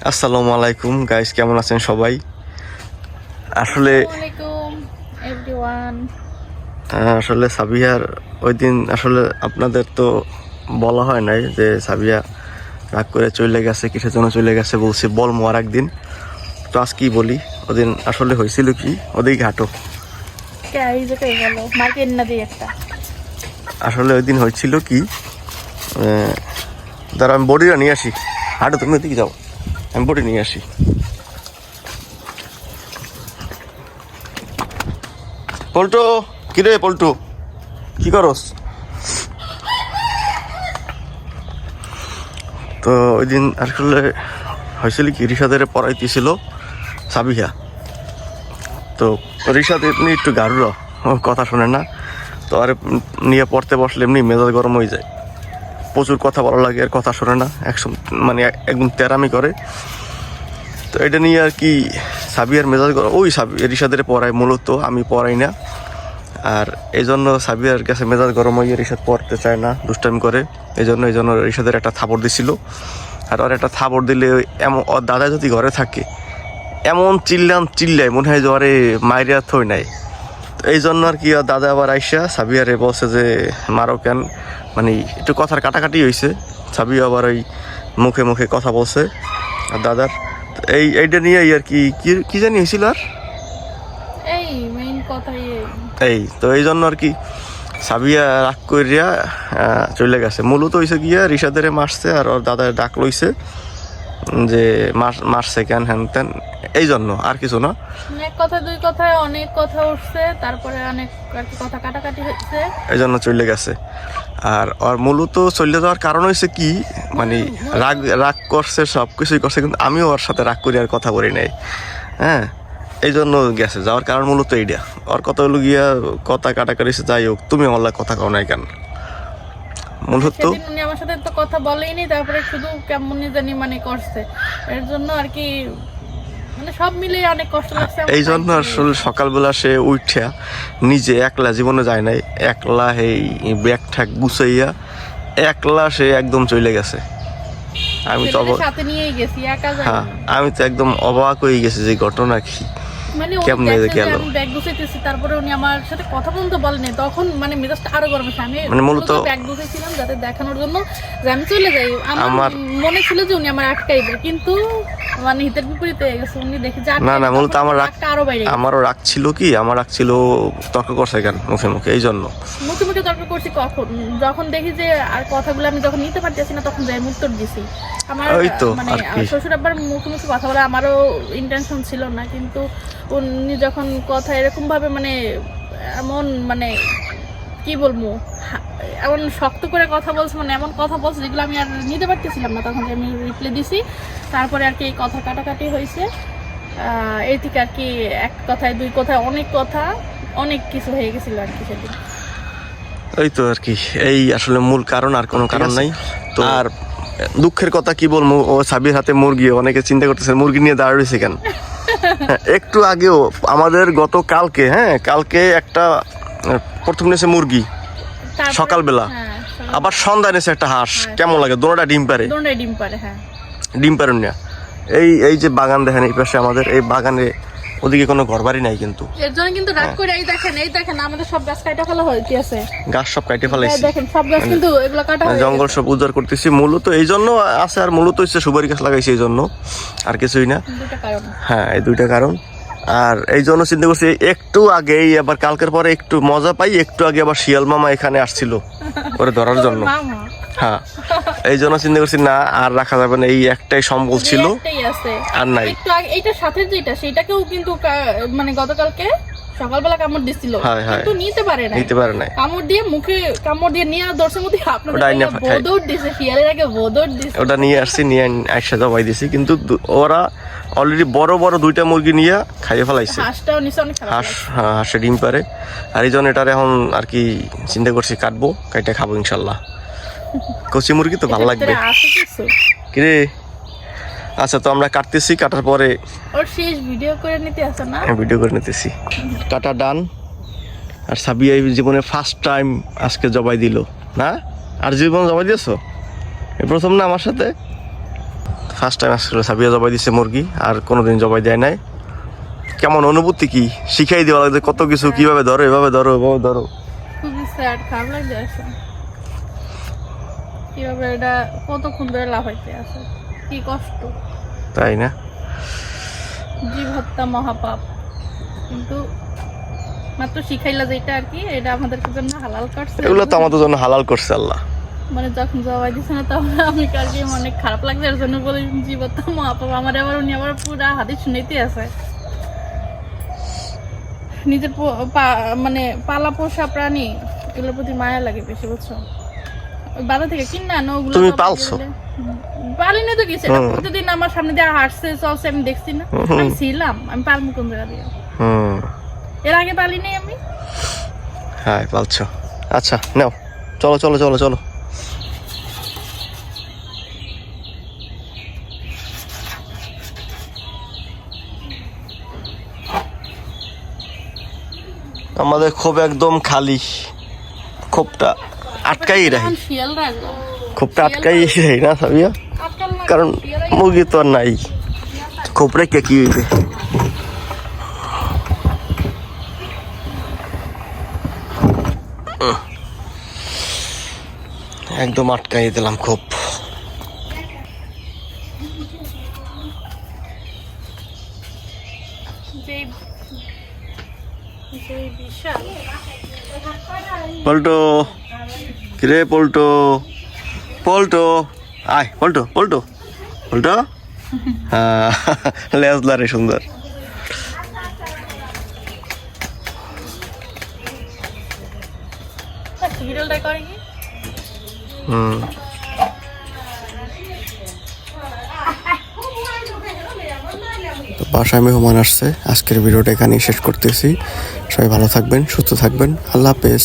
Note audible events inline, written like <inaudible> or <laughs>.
আসসালামু আলাইকুম গাইস কেমন আছেন সবাই? আসলে আহ, আসলে সাবিয়ার ওই দিন আসলে আপনাদের তো বলা হয় নাই যে সাবিয়া রাগ করে চলে গেছে কিসের জন্য চলে গেছে বলছে বল আর একদিন তো আজ কি বলি ওদিন আসলে হয়েছিল কি? ওদিকে একটা। আসলে ওই দিন হয়েছিল কি দাঁড়া আমি বডিটা নিয়ে আসি। হাঁটো তুমি ওদিকে যাও। আমি বডি নিয়ে আসি। পল্টু কিরে পল্টু? কি করস? তো ওই দিন আসলে হয়েছিল কি রিসাদের পড়াইতেছিল সাবিহা। তো রিসাদ এমনি একটু গাড়ুর কথা শোনে না। তো আর নিয়ে পড়তে বসলে এমনি মেজাজ গরম হয়ে যায়। প্রচুর কথা বলা লাগে আর কথা শোনে না একদম মানে একদম তেরামি করে। তো এটা নিয়ে আর কি সাবিয়ার মেজাজ গরম। ওই সাবি রিসাদের পড়ায় মূলত, আমি পড়াই না। আর এই জন্য সাবিয়ার কাছে মেজাজ গরম হয়ে রিসাদ পড়তে চায় না, দুষ্টামি করে। এই জন্য এই জন্য রিসাদের একটা থাপড় দিছিল। আর ওর একটা থাপড় দিলে এমন ওর দাদা যদি ঘরে থাকে, এমন চিল্লাম চিল্লায়, মনে হয় যে ওরে মাইরিয়া থই নাই। এই জন্য আর কি দাদা আবার আইসা সাবিয়ারে বলছে যে মারো কেন? মানে একটু কথার কাটাকাটি হয়েছে সাবিয়া আবার ওই মুখে মুখে কথা বলছে আর দাদার এই এইটা নিয়ে আর কি কি- জানি হয়েছিল আর? এই এই তো এই জন্য আর কি সাবিয়া রাগ করিয়া চলে গেছে। মূলত হয়েছে গিয়া রিসাদের মারছে আর ওর দাদা ডাক লইছে। যে মার- মারছে কেন হ্যান তেন এই জন্য আর কিছু না। এক কথা দুই কথায় অনেক কথা উঠছে তারপরে অনেক আর কি কথা কাটাকাটি হচ্ছে। এই জন্য চলে গেছে। আর ওর মূলত চলে যাওয়ার কারণ হয়েছে কি মানে রাগ রাগ করছে সব কিছুই করছে কিন্তু আমিও ওর সাথে রাগ করি আর কথা বলি নাই। হ্যাঁ এই জন্য গেছে যাওয়ার কারণ মূলত এইটা ওর কথা হলো গিয়া কথা কাটাকাটি যাই হোক তুমি আমার কথা কও নাই কেন? মূলত আমার সাথে তো কথা বলেইনি তারপরে শুধু কেমন জানি মানে করছে। এর জন্য আর কি মানে সব মিলে অনেক কষ্ট লাগছে এই জন্য আসলে সকালবেলা সে উঠা নিজে একলা জীবনে যায় নাই একলা এই ব্যাগ ঠ্যাগ গুছাইয়া একলা সে একদম চলে গেছে। আমি তো অবাক নিয়েই গেছি একা হ্যাঁ আমি তো একদম অবাক হয়ে গেছি যে ঘটনা কি। মানে কেমনে গেল? ব্যাগ গুছাইতেছি তারপরে উনি আমার সাথে কথা বলতে বলেনি। তখন মানে মেজাজটা আরও গরম হচ্ছে আমি মানে মূলত- ব্যাগ গুছাইছিলাম যাতে দেখানোর জন্য যে আমি চলে যাই। আমার মনে ছিল যে উনি আমার আটকাইবে কিন্তু মানে হিতের বিপরীতে গেছে। উনি দেখে যে না, না, মূলত আমার রাগ- আরও বাইরে আমারও রাগ ছিল কি? আমার রাগ ছিল তর্ক করছে কেন মুখে মুখে? এই জন্য। মুখে মুখে তর্ক করছি কখন? যখন দেখি যে আর কথাগুলো আমি যখন নিতে পারতেছি না তখন যাই উত্তর দিছি। আমার মানে শ্বশুর আব্বার মুখে মুখে কথা বলা আমারও ইন্টেনশন ছিল না কিন্তু উনি যখন কথা এরকম ভাবে মানে এমন মানে কি বলব এমন শক্ত করে কথা বলছে মানে এমন কথা বলছে যেগুলো আমি আর নিতে পারতেছিলাম না। তখন আমি রিপ্লাই দিছি তারপরে আর কি এই কথা কাটাকাটি হয়েছে। এই থেকে আর কি এক কথায় দুই কথায় অনেক কথা অনেক কিছু হয়ে গেছিল আর কি সেদিন। ওই তো আর কি এই আসলে মূল কারণ আর কোনো কারণ নাই। তো আর দুঃখের কথা কি বলব ও সাবির হাতে মুরগি অনেকে চিন্তা করতেছে মুরগি নিয়ে দাঁড়িয়ে রয়েছে কেন? একটু আগেও আমাদের গত কালকে হ্যাঁ কালকে একটা প্রথম নেছে মুরগি সকালবেলা? হ্যাঁ আবার সন্ধ্যা নেছে একটা হাঁস হ্যাঁ। কেমন লাগে দোনোটা ডিম পারে ডিম পারে হ্যাঁ ডিম পারেন না এই এই যে বাগান দেখেন এই পাশে আমাদের এই বাগানে ওদিকে কোনো ঘর বাড়ি নাই কিন্তু। এর জন্য কিন্তু হ্যাঁ। রাগ করে এই দেখেন এই দেখেন আমাদের সব গাছ কাটা ফেলা হইতেছে গাছ সব কাটে ফেলাইছি। দেখেন সব গাছ কিন্তু এগুলো কাটা হয়ে জঙ্গল সব উজাড় করতেছি। মূলত এই জন্য আছে আর মূলত হচ্ছে সুপারি গাছ লাগাইছি এই জন্য। আর কিছুই না। দুটো কারণ। হ্যাঁ এই দুইটা কারণ। আর এই জন্য চিন্তা করছি একটু আগেই আবার কালকের পরে একটু মজা পাই একটু আগে আবার শিয়াল মামা এখানে আসছিল করে ধরার জন্য। হ্যাঁ। এই জন্য চিন্তা করছি না আর রাখা যাবে না। এই একটাই সম্বল ছিল আর নাই। একটু আগে এইটার সাথে যেটা সেটাকেও কিন্তু মানে গতকালকে সকালবেলা কামড় দিছিল। কিন্তু নিতে পারে না নিতে পারে নাই। কামড় দিয়ে মুখে কামড় দিয়ে নিয়ে দর্শন মধ্যে আপনাদের ওটা আইনা আগে পাঠাই। বোদর দিছে শিয়ালের আগে বোদর দিছে। ওটা নিয়ে আসছি নিয়ে একসাথে জবাই দিছি। কিন্তু ওরা অলরেডি বড় বড় দুইটা মুরগি নিয়ে খাইয়ে ফেলাইছে। হাঁসটাও নিচে অনেক হাঁস হ্যাঁ, হাঁসে ডিম পারে। আর এই জন্য এটার এখন আর কি চিন্তা করছি কাটবো কাইটা খাব ইনশাল্লাহ। কচি মুরগি তো ভালো লাগবে। আছে কিরে? আচ্ছা তো আমরা কাটতেছি কাটার পরে ওর শেষ ভিডিও করে নিতে আসে না? ভিডিও করে নিতেছি। কাটা ডান। আর সাবিয়া এই জীবনে ফার্স্ট টাইম আজকে জবাই দিল। না? আর জীবন জবাই দিয়েছ? এই প্রথম না আমার সাথে? ফার্স্ট টাইম আজকে সাবিয়া জবাই দিছে মুরগি আর কোনোদিন জবাই দেয় নাই। কেমন অনুভূতি কি? শিখাই দেওয়া লাগছে কত কিছু কীভাবে ধরো এভাবে ধরো এভাবে ধরো। খুবই স্যাড খারাপ লাগছে কীভাবে এটা কতক্ষণ ধরে লাফাইতে আছে? কি কষ্ট? তাই না? জীব হত্যা মহাপাপ। কিন্তু মাত্র শিখাইলা যেটা আর কি এটা আমাদের জন্য হালাল করছে। এগুলো তো আমাদের জন্য হালাল করছে আল্লাহ। মানে যখন জবাই দিছে না তখন আমি কালকে অনেক খারাপ লাগছে? এর জন্য বলে জীব মহাপাপ। আমার আবার উনি আবার পুরা হাতে শুনেতে আছে। নিজের মানে পালা পোষা প্রাণী এগুলোর প্রতি মায়া লাগে বেশি বুঝছ? বাজার থেকে কিনে আনো ওগুলো তুমি পালছো? দিলে- পালিনি তো কিছু। প্রতিদিন আমার সামনে দিয়ে হাঁটছে চলছে আমি দেখছি না। আমি ছিলাম আমি পালমু কোন জায়গা দিয়ে? এর আগে পালিনি আমি? হ্যাঁ পালছো। আচ্ছা নাও। চলো চলো চলো চলো। আমাদের খুব একদম খালি। খোপটা আটকাই রাখি খোপটা আটকাই রাখি না আজকাল কারণ মুরগি তো আর নাই। খোপড়ে কে কি হইবে? একদম আটকাই দিলাম খোপ। পল্টো কিরে পল্টো? পল্টো? আয় পল্টো পল্টো। পল্টো? হ্যাঁ <laughs> লেজলারে সুন্দর। বিড়ালটা করে হুম। বাসায় মেহমান আসছে। আজকের ভিডিওটা এখানেই শেষ করতেছি। সবাই ভালো থাকবেন সুস্থ থাকবেন। আল্লাহ হাফেজ।